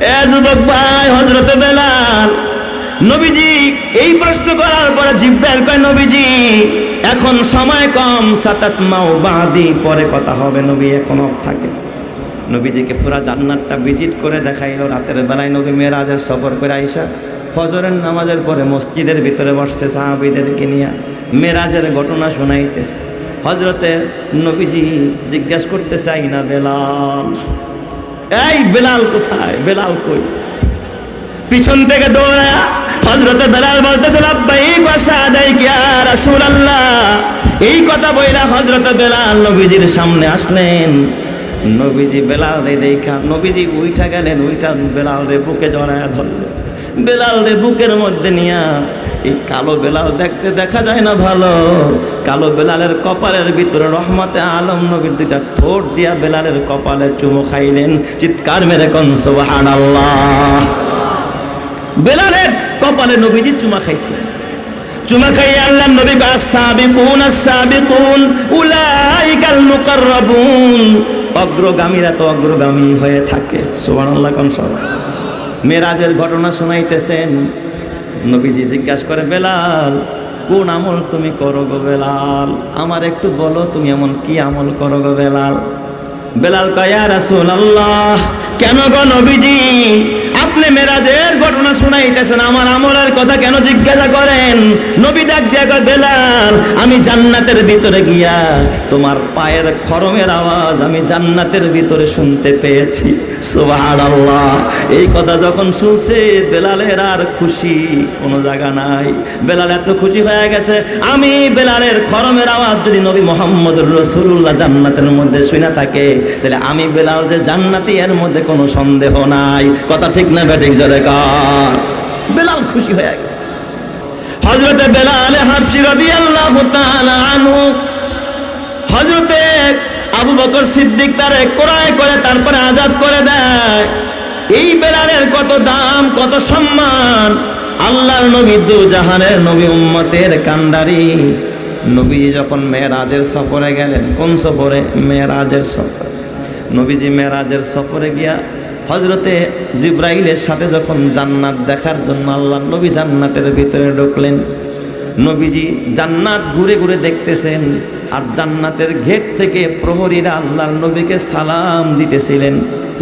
এ যুবক ভাই হজরতে বেলাল। নবীজি, এই প্রশ্ন করার পরে জিব্রাইল কয়, নবীজি, এখন সময় কম সাতাস মাও বাদি পরে কথা হবে। নবী এখন অফ থাকে। নবীজিকে পুরা জান্নাতটা ভিজিট করে দেখাইলো। রাতের বেলায় নবী মেয়েরাজের সফর করে আইসা ফজরের নামাজের পরে মসজিদের ভিতরে বসছে সাহাবিদেরকে নিয়ে। মেরাজের ঘটনা শোনাইতেছে। হজরতে নবীজি জিজ্ঞাসা করতে চাই না বেলাল এই বেলাল কোথায়? বেলাল কই? পিছন থেকে দৌড়া হজরতে বেলাল বলতেছে এই কথা বইলা হজরতে বেলাল নবীজির সামনে আসলেন। নবীজি বেলাল রে দেখা, নবীজি উইঠা গেলেন, উইঠা বেলাল রে বুকে জড়ায় ধরলেন। বেলাল রে বুকের মধ্যে নিয়া এই কালো বেলাল দেখতে দেখা যায় না ভালো। কালো বেলালের কপালের ভিতরে রহমতে আলম নবীর দুইটা ঠোঁট দিয়া বেলালের কপালে চুমু খাইলেন। চিৎকার মেরে কন, সুবহানাল্লাহ। বেলালের কপালে নবীজি চুমা খাইছে। চুমা খাইয়ে আল্লাহ নবী কয় সাবিকুন সাবিকুন উলাইকাল মুকাররাবুন। অগ্রগামীরা তো অগ্রগামী হয়ে থাকে, সুবহানাল্লাহ কোন সবাই। মেরাজের ঘটনা শোনাইতেছেন। নবীজি জিজ্ঞাসা করে, বেলাল, কোন আমল তুমি করো গো বেলাল? আমার একটু বলো, তুমি এমন কি আমল করো গো বেলাল? বেলাল কয়া রাসুল আল্লাহ কেন গো নবীজি? আপনি মেরাজের ঘটনা শুনাইতেছেন, আমার আমলের কথা কেন জিজ্ঞাসা করেন? নবী ডাক দিয়া বেলাল, আমি জান্নাতের ভিতরে গিয়া তোমার পায়ের খরমের আওয়াজ আমি জান্নাতের ভিতরে শুনতে পেয়েছি। সুবহানাল্লাহ। এই কথা যখন শুনছে, বেলালের আর খুশি কোনো জায়গা নাই। বেলাল এত খুশি হয়ে গেছে। আমি বেলালের খরমের আওয়াজ যদি নবী মোহাম্মদ রসুল্লাহ জান্নাতের মধ্যে শুনে থাকে, তাহলে আমি বেলাল যে জান্নাতি, এর মধ্যে কোনো সন্দেহ নাই। কথা ঠিক না বেঠিক জোরে কর। বেলাল খুশি হয়ে গেছে। হজরতে বেলাল হাফসি রাদিয়াল্লাহু তাআলা আনহু। হজরতে আবু বকর সিদ্দিক তারে ক্রয় করে, তারপরে আজাদ করে দেয়। এই বেলালের কত দাম, কত সম্মান। আল্লাহর নবী দু জাহানের নবী উম্মতের কান্ডারি। নবীজি যখন মেয়েরাজের সফরে গেলেন, কোন সফরে? মেয়েরাজের সফরে। নবীজি মেয়েরাজের সফরে গিয়া হজরতে জিব্রাইলের সাথে যখন জান্নাত দেখার জন্য আল্লাহ নবী জান্নাতের ভিতরে ঢুকলেন, নবীজি জান্নাত ঘুরে ঘুরে দেখতেছেন। আর জান্নাতের গেট থেকে প্রহরীরা আল্লাহর নবীকে সালাম দিতেছিলেন।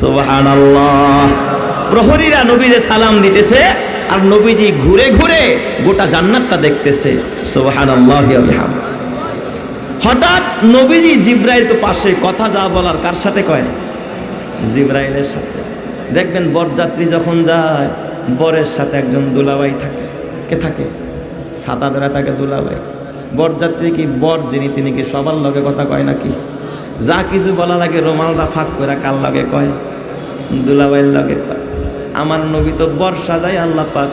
সোবাহান আল্লাহ প্রহরীরা নবীরে সালাম দিতেছে আর নবীজি ঘুরে ঘুরে গোটা জান্নাতটা দেখতেছে। সোবাহান আল্লাহ হঠাৎ নবীজি জিব্রাইল তো পাশে, কথা যা বলার কার সাথে কয়? জিব্রাইলের সাথে। দেখবেন বরযাত্রী যখন যায়, বরের সাথে একজন দুলাবাই থাকে। কে থাকে? ছাতা ধরে থাকে দুলাভাই। বরযাত্রী কি বর যিনি, তিনি কি সবার লগে কথা কয় নাকি? যা কিছু বলা লাগে রোমালটা ফাঁক করে কার লগে কয়? দুলাভাইয়ের লগে কয়। আমার নবী তো বর সাজাই আল্লাহ পাক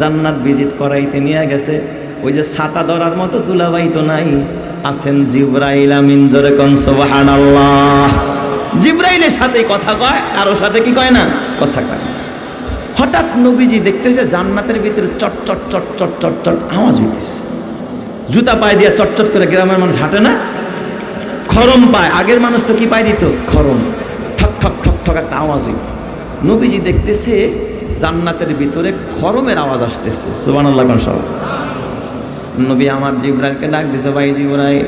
জান্নাত ভিজিট করাইতে নিয়ে গেছে। ওই যে ছাতা ধরার মতো দুলাভাই তো নাই। আছেন জিব্রাইল আমিন, জোরে কন সুবহানাল্লাহ। জিব্রাইলের সাথে কথা কয়, কারোর সাথে কি কয় না? কথা কয় হঠাৎ নবীজি দেখতেছে জান্নাতের ভিতরে চট চট চট চট চট চট আওয়াজ হইতেছে। জুতা পায়ে দিয়ে চটচট করে গ্রামের মানুষ হাঁটে না? খরম পায়। আগের মানুষ তো কি পায় দিত? খরম। ঠক ঠক ঠক ঠক একটা আওয়াজ হইত। নবীজি দেখতেছে, জান্নাতের ভিতরে খরমের আওয়াজ আসতেছে। সুবান আল্লাহ সব। নবী আমার জিব্রাইলকে ডাক দিছে, ভাই জিব্রাইল,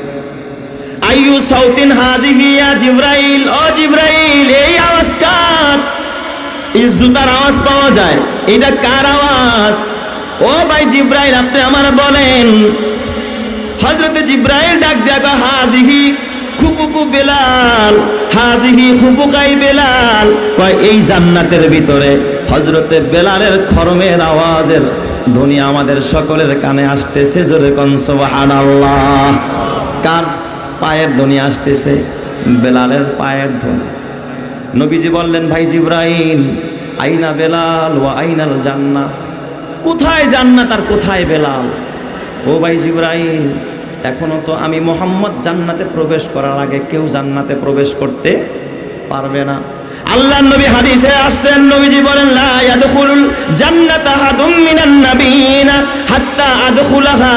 আইয়ু সাউতিন হাজিহি ইয়া জিব্রাইল? ও জিব্রাইল, এই আওয়াজ কার? এই জুতার আওয়াজ পাওয়া যায়। এটা কার আওয়াজ? ও ভাই জিব্রাইল, আপনি আমার বলেন। হজরতে জিব্রাইল ডাক দিয়া হাজিহি, খুপুকু বেলাল, হাজিহি খুপুকাই বেলাল। কয়, এই জান্নাতের ভিতরে হজরতে বেলালের খরমের আওয়াজের ধ্বনি আমাদের সকলের কানে আসতেছে জোরে কনসবাহান আল্লাহ কার পায়ের ধ্বনি আসতেছে? বেলালের পায়ের ধ্বনি। নবীজি বললেন, ভাই জিব্রাইল, আইনা বেলাল ও আইনাল জান্নাত কোথায় জান্নাত আর কোথায় বেলাল? ও ভাই জিব্রাইল এখনও তো আমি মোহাম্মদ জান্নাতে প্রবেশ করার আগে কেউ জান্নাতে প্রবেশ করতে পারবে না। আল্লাহ নবী হাদিসে আসছেন, নবীজি বলেন, লা ইয়াদখুলুল জান্নাতা আহাদুম মিনান নাবিয়িনা হাত্তা আদখুলাহা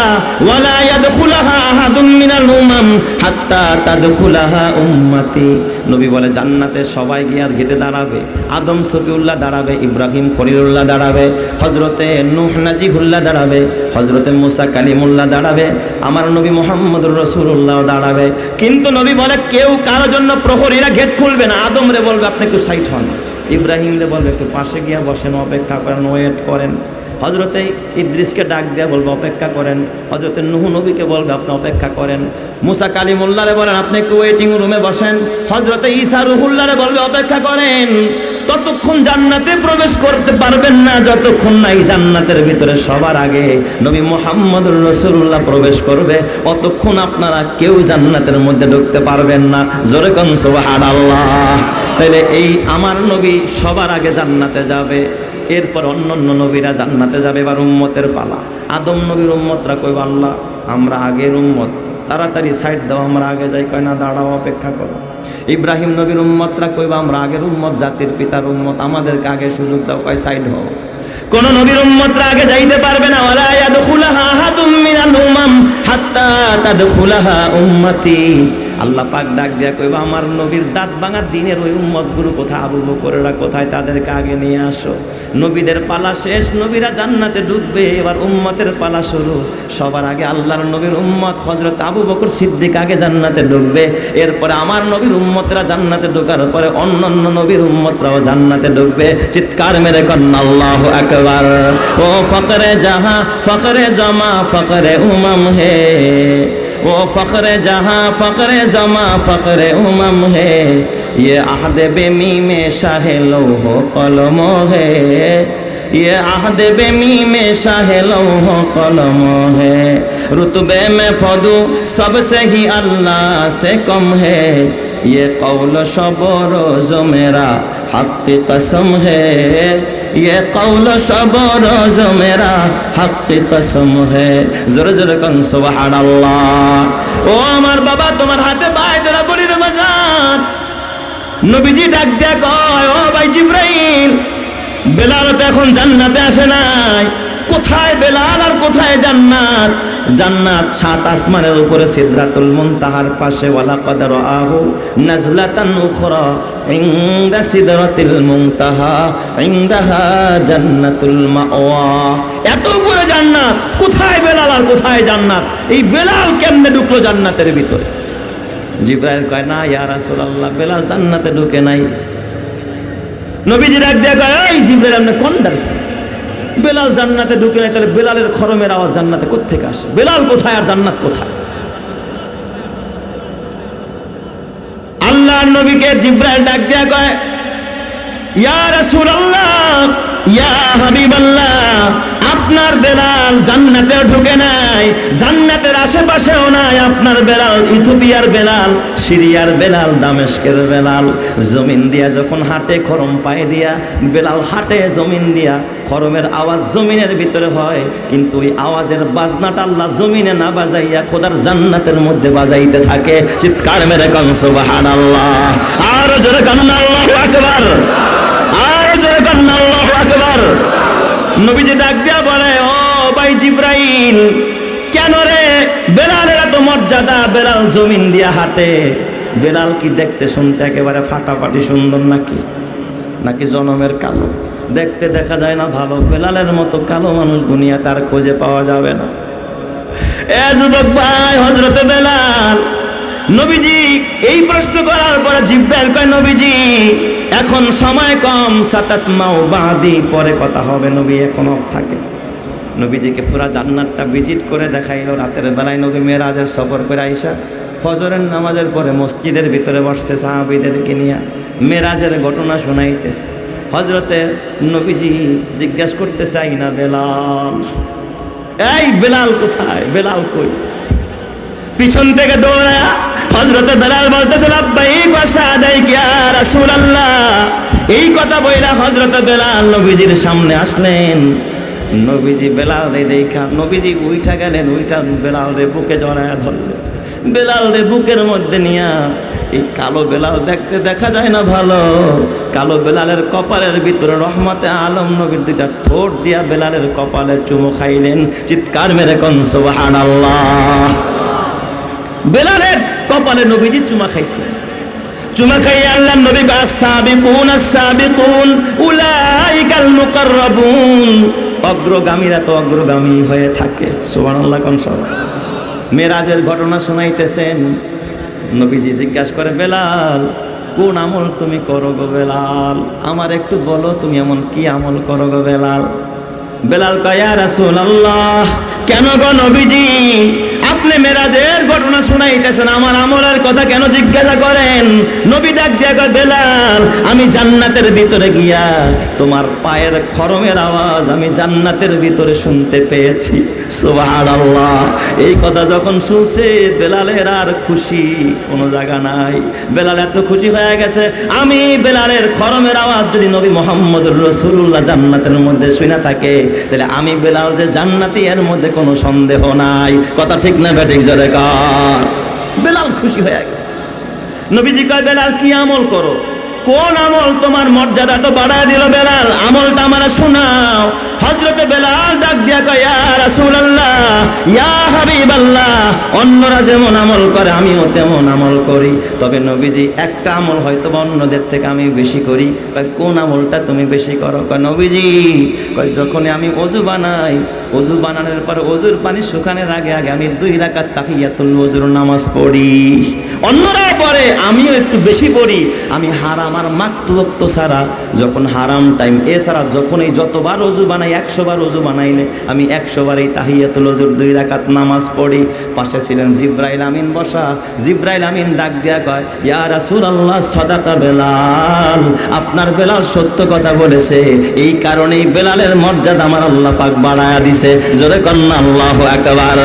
ওয়া লা ইয়াদখুলাহা আহাদুম মিনাল উমাম হাত্তা তাদখুলাহা উম্মতি। নবী বলে, জান্নাতে সবাই গিয়ে আর গেটে দাঁড়াবে। আদম সফিউল্লাহ দাঁড়াবে, ইব্রাহিম খলিলুল্লাহ দাঁড়াবে হজরতে নুহ নাজিহুল্লাহ দাঁড়াবে হজরতে মুসা কালিমুল্লাহ দাঁড়াবে, আমার নবী মোহাম্মদুর রসুল্লাহ দাঁড়াবে। কিন্তু নবী বলে, কেউ কারও জন্য প্রহরীরা গেট খুলবে না। আদম রে বলবে, আপনি একটু সাইট হন। ইব্রাহিম রে বলবে, একটু পাশে গিয়া বসেন, অপেক্ষা করেন, ওয়েট করেন। হজরতে ইদ্রিসকে ডাক দিয়া বলবে, অপেক্ষা করেন। হজরতে নুহু নবীকে বলবে, আপনি অপেক্ষা করেন। মুসা কালিমুল্লারে বলেন, আপনি একটু ওয়েটিং রুমে বসেন। হজরতে ঈসা রুহুল্লারে বলবে, অপেক্ষা করেন। ততক্ষণ জান্নাতে প্রবেশ করতে পারবেন না, যতক্ষণ না এই জান্নাতের ভিতরে সবার আগে নবী মোহাম্মদ রসুল্লাহ প্রবেশ করবে। অতক্ষণ আপনারা কেউ জান্নাতের মধ্যে ঢুকতে পারবেন না। জোরে আল্লাহ তাইলে এই আমার নবী সবার আগে জান্নাতে যাবে। এরপর অন্য অন্য নবীরা জান্নাতে যাবে এবার উম্মতের পালা। আদম নবীর উম্মতরা কইব, আল্লাহ, আমরা আগের উম্মত। তাড়াতাড়ি সাইড দাও, আমরা আগে যাই। কয়, না, দাঁড়াও, অপেক্ষা করো। ইব্রাহিম নবীর উম্মতরা কইবা, আমরা আগের উম্মত, জাতির পিতার উম্মত। আমাদেরকে আগে সুযোগ দাও, কয়, সাইড হও। কোন নবীর উম্মতরা আগে যাইতে পারবে না। ওয়ালা ইয়াদখুলাহা আহাদুম মিনাল উমাম হাত্তা তাদখুলাহা উম্মতি। আল্লাহ পাক ডাক দিয়া কইবা, আমার নবীর দাঁত ভাঙার দিনের ওই উম্মত গুরু কোথায়? আবু বকরেরা কোথায়? তাদেরকে আগে নিয়ে আসো। নবীদের পালা শেষ, নবীরা জান্নাতে ঢুকবে এবার উম্মতের পালা শুরু। সবার আগে আল্লাহর নবীর উম্মত হজরত আবু বকর সিদ্দিক আগে জান্নাতে ঢুকবে এরপরে আমার নবীর উম্মতরা জান্নাতে ঢোকার পরে অন্য অন্য নবীর উম্মতরাও জান্নাতে ঢুকবে চিৎকার মেরে কন্যা, আল্লাহ আকবার। ও ফকরে জাহা, ফকরে জমা, ফকরে উমাম হে। وہ فخر جہاں، فخر زماں، فخر امم ہے۔ یہ عہد بمی میں شاہ لوہ قلم ہے۔ یہ عہد می میں شاہ لوہ قلم ہے۔ رتبے میں فدو سب سے ہی اللہ سے کم ہے۔ یہ قول شب و روز میرا حق قسم ہے۔ یہ قول شب و روز میرا حق کی قسم ہے জোরে জোরে কন, সুবহানাল্লাহ। ও আমার বাবা, তোমার হাতে পায়ে ধরা বলি রে বাজান নবীজি ডাক দেয়া কয়, ও ভাই জিব্রাইল, বেলাল তো এখন জান্নাতে আসে নাই। কোথায় বেলাল আর কোথায় জান্নাত? জান্নাত সাত আসমানের উপরে সিদরাতুল মুনতাহার পাশে ওয়ালা কদর আহু নাজলাতান উখরা ইনদা সিদরাতিল মুনতাহা, ইনদাহা জান্নাতুল মাওয়া। এত উপরে জান্নাত, কোথায় বেলাল আর কোথায় জান্নাত? এই বেলাল কেমনে ঢুকলো জান্নাতের ভিতরে? জিব্রাইল কয়, না ইয়া রাসূলুল্লাহ, বেলাল জান্নাতে ঢুকে নাই। নবীজি ডাক দিয়ে কয়, এই জিব্রাইল, আপনি কোন ডাক? বেলাল জান্নাতে ঢুকে নেয় তাহলে বেলালের খরমের আওয়াজ জান্নাতে কোথেকে আসে? বেলাল কোথায় আর জান্নাত কোথায়? আল্লাহ নবীকে জিব্রাইল ডাক দেয়া কয়, ইয়া রাসূলুল্লাহ, ইয়া হাবিবাল্লাহ আপনার বেলাল জান্নাতে ঢুকে নাই, জান্নাতের আশেপাশেও নাই আপনার বেলাল ইথোপিয়ার বেলাল, সিরিয়ার বেলাল, দামেস্কের বেলাল। জমিন দিয়া যখন হাটে খরম পায়ে দিয়া, বেলাল হাটে জমিন দিয়া খরমের আওয়াজ জমিনের ভিতরে হয়, কিন্তু ওই আওয়াজের বাজনাটা আল্লাহ জমিনে না বাজাইয়া খোদার জান্নাতের মধ্যে বাজাইতে থাকে। চিৎকার মেরে কন, সুবহানাল্লাহ। আর জোরে কান্না আল্লাহু আর জোরে কান্না আল্লাহু নবীজি ডাক দিয়া জিব্রাইল, কেন রে? বেলালের তো মর্যাদা, বেলাল জমিন দিয়া হাতে। বেলাল কি দেখতে শুনতে একেবারে ফাটাফাটি সুন্দর নাকি? নাকি জনমের কালো? দেখতে দেখা যায় না ভালো। বেলালের মতো কালো মানুষ দুনিয়া তার খোঁজে পাওয়া যাবে না। এ যুবক ভাই হজরতে বেলাল, নবীজি, এই প্রশ্ন করার পরে জিব্রাইল কয়, নবীজি, এখন সময় কম সাতাস মাও বাদি পরে কথা হবে। নবী এখন অফ থাকে। নবীজিকে পুরা জান্নাতটা ভিজিট করে দেখাইলো। রাতের বেলায় নবী মেরাজের সফর করে আইসা ফজরের নামাজের পরে মসজিদের ভিতরে বসছে সাহাবিদেরকে নিয়ে। মেরাজের ঘটনা শোনাইতেছে। হজরতে নবীজি জিজ্ঞাসা করতে চাই না বেলাল? এই বেলাল কোথায়? বেলাল কই? পিছন থেকে দৌড়া হজরতে বেলাল বলতেছে এই কথা বইলা হজরতে বেলাল নবীজির সামনে আসলেন। নবীজি বেলাল রে দেখা নবীজি উইঠা গেলেন, উইঠা বেলাল রে বুকে জড়ায়া ধরলেন। বেলাল রে বুকের মধ্যে নিয়া, এই কালো বেলাল দেখতে দেখা যায় না ভালো। কালো বেলালের কপালের ভিতরে রহমতে আলম নবীর দুইটা ঠোঁট দিয়া বেলালের কপালে চুমু খাইলেন, চিৎকার মেরে কন, সুবহানাল্লাহ। বেলালের কপালে নবীজি চুমা খাইছে। চুমা আল্লাহ নবী কা সাবিকুন সাবিকুন উলাইকাল মুকাররাবুন। অগ্রগামীরা তো অগ্রগামী হয়ে থাকে, সুবহানাল্লাহ কোন সব। মেরাজের ঘটনা শোনাইতেছেন, নবীজি জিজ্ঞাসা করে, বেলাল, কোন আমল তুমি করো গো বেলাল? আমার একটু বলো, তুমি এমন কি আমল করো গো বেলাল? বেলাল কয়া রাসুল আল্লাহ কেন গো নবীজি? আপনি মেরাজের ঘটনা শুনাইতেছেন, আমার আমলের কথা কেন জিজ্ঞাসা করেন? নবী ডাক দিয়া বেলাল, আমি জান্নাতের ভিতরে গিয়া তোমার পায়ের খরমের আওয়াজ আমি জান্নাতের ভিতরে শুনতে পেয়েছি। সুবহানাল্লাহ। এই কথা যখন শুনছে, বেলালের আর খুশি কোনো জায়গা নাই। বেলাল এত খুশি হয়ে গেছে, আমি বেলালের খরমের আওয়াজ যদি নবী মোহাম্মদ রসুল্লাহ জান্নাতের মধ্যে শুনে থাকে, তাহলে আমি বেলাল যে জান্নাতি, এর মধ্যে কোনো সন্দেহ নাই। কথা ঠিক না ব্যাটিক জোরে কর। বেলাল খুশি হয়ে গেছে। নবীজি কয়, বেলাল, কি আমল করো? কোন আমল তোমার মর্যাদা তো বাড়ায় দিল বেলাল? আমলটা আমার শোনাও। হজরতে বেলাল ডাক দিয়া কয়, ইয়া রাসূলুল্লাহ, ইয়া হাবিবাল্লাহ, অন্যরা যেমন আমল করে, আমিও তেমন আমল করি। তবে নবীজি, একটা আমল হয়তো বা অন্যদের থেকে আমি বেশি করি। কয়, কোন আমলটা তুমি বেশি করো? কয়, নবীজি, কয়, যখনই আমি অজু বানাই, অজু বানানোর পর অজুর পানি শুকানোর আগে আগে আমি দুই রাকাত তাহিয়াতুল অজুর নামাজ পড়ি। অন্যরা পরে আমিও একটু বেশি পড়ি। আমি হারাম আর মাকতু বক্ত ছাড়া, যখন হারাম টাইম এছাড়া যখন এই যতবার অজু বানাই একশো বার অজু বানাইলে আমি একশো বার এই তাহিয়াতুল অজুর দুই রাকাত নামাজ পড়ি। পাশে ছিলেন জিব্রাইল আমিন বসা। জিব্রাইল আমিন ডাক দেয়া কয়, ইয়া রাসূল আল্লাহ সদাকা বেলাল। আপনার বেলাল সত্য কথা বলেছে। এই কারণেই বেলালের মর্যাদা আমার আল্লাহ পাক বাড়ায়া দিছে। জোরে কন্যা, আল্লাহ একবার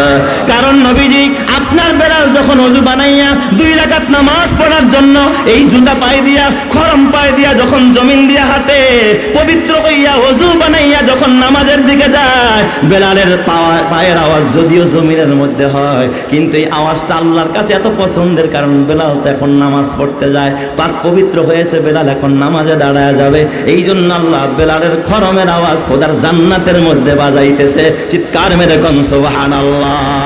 কারণ নবীজি, আপনার বেলাল যখন অজু বানাইয়া দুই রাকাত নামাজ পড়ার জন্য এই জুতা পায়ে দিয়া, খরম পায়ে দিয়া যখন জমিন দিয়া হাতে পবিত্র হইয়া অজু বানাইয়া যখন নামাজের দিকে যায়, বেলালের পায়ের আওয়াজ যদিও জমিনের মধ্যে হয়, কিন্তু এই আওয়াজটা আল্লাহর কাছে এত পছন্দের কারণ বেলাল তো এখন নামাজ পড়তে যায়, পাক পবিত্র হয়েছে, বেলাল এখন নামাজে দাঁড়ায় যাবে। এই জন্য আল্লাহ বেলালের খরমের আওয়াজ খোদার জান্নাতের মধ্যে বাজাইতেছে, চিৎকার মেরে কন, সুবহানাল্লাহ।